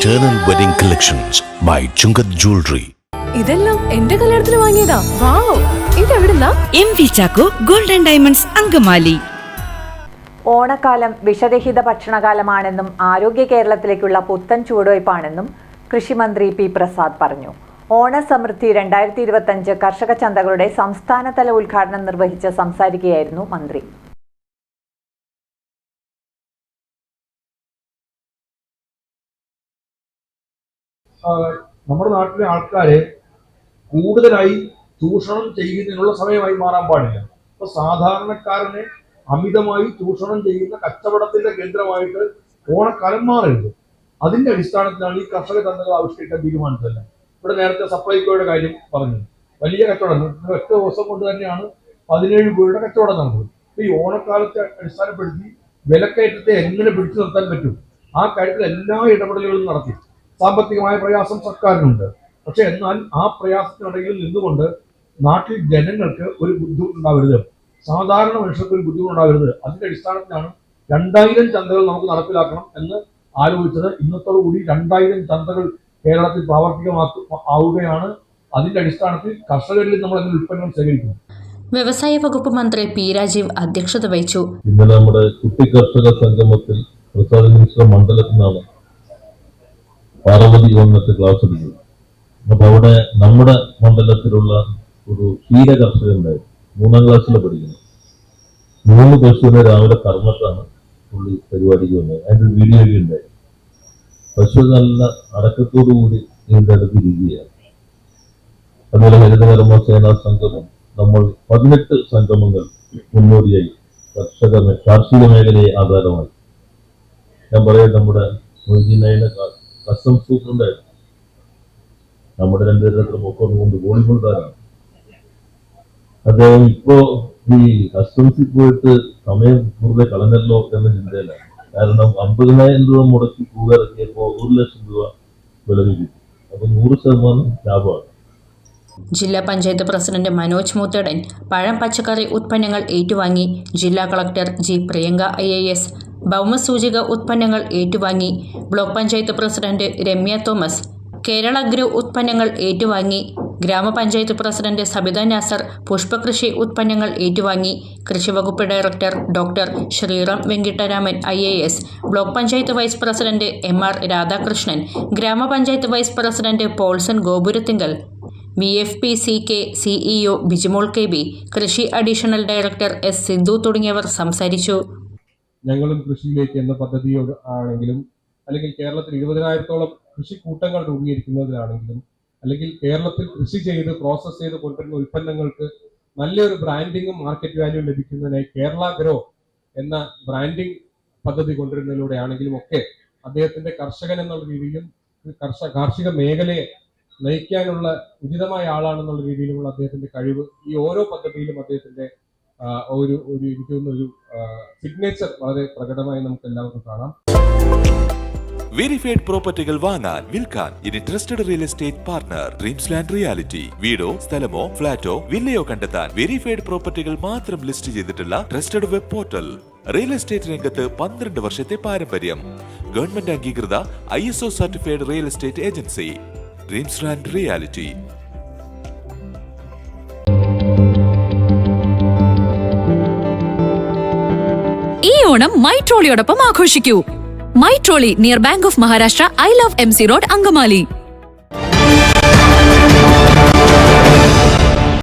Eternal Wedding Collections by Chungath Jewelry. ഇതെല്ലാം എന്റെ കല്യാണത്തിന് വാങ്ങിയതാ. Wow ഇതെവിടുന്നാ? M V Chacko golden diamonds Angamaly. ഓണക്കാലം വിഷരഹിത ഭക്ഷണകാലമാണെന്നും ആരോഗ്യ കേരളത്തിലേക്കുള്ള പുത്തൻ ചുവടുവയ്പ്പാണെന്നും കൃഷിമന്ത്രി പി പ്രസാദ് പറഞ്ഞു. ഓണസമൃദ്ധി രണ്ടായിരത്തി ഇരുപത്തഞ്ച് കർഷക ചന്തകളുടെ സംസ്ഥാനതല ഉദ്ഘാടനം നിർവഹിച്ച് സംസാരിക്കുകയായിരുന്നു മന്ത്രി. നമ്മുടെ നാട്ടിലെ ആൾക്കാരെ കൂടുതലായി ചൂഷണം ചെയ്യുന്നതിനുള്ള സമയമായി മാറാൻ പാടില്ല. അപ്പൊ സാധാരണക്കാരനെ അമിതമായി ചൂഷണം ചെയ്യുന്ന കച്ചവടത്തിന്റെ കേന്ദ്രമായിട്ട് ഓണക്കാലം മാറരുത്. അതിന്റെ അടിസ്ഥാനത്തിലാണ് ഈ കർഷക ചന്തകൾ ആവിഷ്കരിക്കാൻ തീരുമാനിച്ചത്. ഇവിടെ നേരത്തെ സപ്ലൈകോയുടെ കാര്യം പറഞ്ഞു. വലിയ കച്ചവടം ഒറ്റ ദിവസം കൊണ്ട് തന്നെയാണ് പതിനേഴ് രൂപയുടെ കച്ചവടം നടന്നത്. ഈ ഓണക്കാലത്തെ അടിസ്ഥാനപ്പെടുത്തി വിലക്കയറ്റത്തെ എങ്ങനെ പിടിച്ചു നിർത്താൻ പറ്റും? ആ കാര്യത്തിൽ എല്ലാ ഇടപെടലുകളും നടത്തി. സാമ്പത്തികമായ പ്രയാസം സർക്കാരിനുണ്ട്. പക്ഷെ എന്നാൽ ആ പ്രയാസത്തിനിടയിൽ നിന്നുകൊണ്ട് നാട്ടിൽ ജനങ്ങൾക്ക് ഒരു ബുദ്ധിമുട്ടുണ്ടാവരുത്. സാധാരണ മനുഷ്യർക്ക് ഒരു ബുദ്ധിമുട്ടുണ്ടാവരുത്. അതിന്റെ അടിസ്ഥാനത്തിലാണ് രണ്ടായിരം ചന്തകൾ നമുക്ക് നടപ്പിലാക്കണം എന്ന് ആലോചിച്ചത്. ഇന്നത്തോടു കൂടി രണ്ടായിരം ചന്തകൾ കേരളത്തിൽ പ്രാവർത്തികമാക്കു ആവുകയാണ്. അതിന്റെ അടിസ്ഥാനത്തിൽ കർഷകരിൽ നമ്മൾ അതിന്റെ ഉൽപ്പന്നങ്ങൾ ശേഖരിക്കും വ്യവസായ വകുപ്പ് മന്ത്രി പി രാജീവ് അധ്യക്ഷത വഹിച്ചു. ഇന്നലെ നമ്മുടെ കുട്ടി കർഷക സംഗമത്തിൽ പ്രസാദ് മിശ്ര മണ്ഡലത്തിൽ നിന്നാണ് പാർവതി വന്നിട്ട് ക്ലാസ് എടുക്കുക അപ്പൊ അവിടെ നമ്മുടെ മണ്ഡലത്തിലുള്ള ഒരു ക്ഷീര കർഷകന്റെ മൂന്നാം ക്ലാസ്സിൽ പഠിക്കുന്നു. മൂന്ന് പശുവിനെ രാവിലെ കർമ്മത്താണ് പുള്ളി പരിപാടിക്ക് വന്നത്. അതിന്റെ ഒരു വീഡിയോ ഉണ്ടായി. പശു നല്ല അടക്കത്തോടു കൂടി ഇതിന്റെ അടുത്ത് ഇരിക്കുകയാണ്. അതുപോലെ ഹരിതകർമ്മ സേനാ സംഗമം. നമ്മൾ പതിനെട്ട് സംഗമങ്ങൾ മുന്നോടിയായി കർഷക കാർഷിക മേഖലയെ ആധാരമായി. ഞാൻ പറയാം നമ്മുടെ മൊയ്തീനയുടെ കസ്റ്റംസ് സൂപ്രണ്ടായിരുന്നു നമ്മുടെ രണ്ടുപേരുടെ മുക്കോട്ട് കൊണ്ട് വോളിബോൾ താരമാണ് അദ്ദേഹം ഇപ്പോ ഈ കസ്റ്റംസിൽ പോയിട്ട് സമയം വെറുതെ കളഞ്ഞല്ലോ എന്ന ചിന്തയിലാണ് കാരണം അമ്പതിനായിരം രൂപ മുടക്കി പൂവ് ഇറക്കിയപ്പോ ഒരു ലക്ഷം രൂപ വില കിട്ടി അപ്പൊ നൂറ് ശതമാനം ലാഭമാണ്. ജില്ലാ പഞ്ചായത്ത് പ്രസിഡന്റ് മനോജ് മൂത്തടൻ പഴം പച്ചക്കറി ഉത്പന്നങ്ങൾ ഏറ്റുവാങ്ങി ജില്ലാ collector G Priyanka I A S ഭൗമസൂചിക ഉത്പന്നങ്ങൾ ഏറ്റുവാങ്ങി. Block panchayat president Ramya Thomas Kerala grow ഉത്പന്നങ്ങൾ ഏറ്റുവാങ്ങി. ഗ്രാമപഞ്ചായത്ത് പ്രസിഡന്റ് സബിത നാസർ പുഷ്പകൃഷി ഉത്പന്നങ്ങൾ ഏറ്റുവാങ്ങി. കൃഷിവകുപ്പ് director doctor Sriram Venkitaraman I A S. Block panchayat vice president M R Radhakrishnan ഗ്രാമപഞ്ചായത്ത് vice president Paulson Gopurathinkal B F P C K CEO Bijimol K B കൃഷി additional director S Sindhu തുടങ്ങിയവർ സംസാരിച്ചു. ഞങ്ങളും കൃഷിയിലേക്ക് എന്ന പദ്ധതിയോട് ആണെങ്കിലും അല്ലെങ്കിൽ കേരളത്തിൽ ഇരുപതിനായിരത്തോളം കൃഷിക്കൂട്ടങ്ങൾ രൂപീകരിക്കുന്നതിലാണെങ്കിലും അല്ലെങ്കിൽ കേരളത്തിൽ കൃഷി ചെയ്ത് പ്രോസസ് ചെയ്ത് കൊണ്ടുവരുന്ന ഉൽപ്പന്നങ്ങൾക്ക് നല്ലൊരു ബ്രാൻഡിങ്ങും മാർക്കറ്റ് വാല്യൂ ലഭിക്കുന്നതിനായി കേരള ഗ്രോ എന്ന ബ്രാൻഡിംഗ് പദ്ധതി കൊണ്ടുവരുന്നതിലൂടെ ആണെങ്കിലും ഒക്കെ അദ്ദേഹത്തിന്റെ കർഷകൻ എന്നുള്ള രീതിയിലും കർഷക കാർഷിക മേഖലയെ നയിക്കാനുള്ള ഉചിതമായ ആളാണെന്നുള്ള രീതിയിലുമുള്ള അദ്ദേഹത്തിന്റെ കഴിവ് ഈ ഓരോ പദ്ധതിയിലും അദ്ദേഹത്തിന്റെ ഒരു ഒരു എനിക്ക് ഒരു സിഗ്നേച്ചർ വളരെ പ്രകടമായി നമുക്ക് എല്ലാവർക്കും കാണാം. വെരിഫൈഡ് പ്രോപ്പർട്ടികൾ വാങ്ങാൻ വിൽക്കാൻ ഇനി trusted real estate partner dreams land reality വീടോ സ്ഥലമോ ഫ്ളാറ്റോ വില്ലയോ കണ്ടെത്താൻ വെരിഫൈഡ് പ്രോപ്പർട്ടികൾ മാത്രം ലിസ്റ്റ് ചെയ്തിട്ടുള്ള trusted web portal real estate രംഗത്ത് പന്ത്രണ്ട് വർഷത്തെ പാരമ്പര്യം. ഗവൺമെന്റ് അംഗീകൃത I certified real estate agency dreams land reality Onam my ട്രോളിയോടൊപ്പം ആഘോഷിക്കൂ. My trolley near bank of Maharashtra I love M C road Angamaly.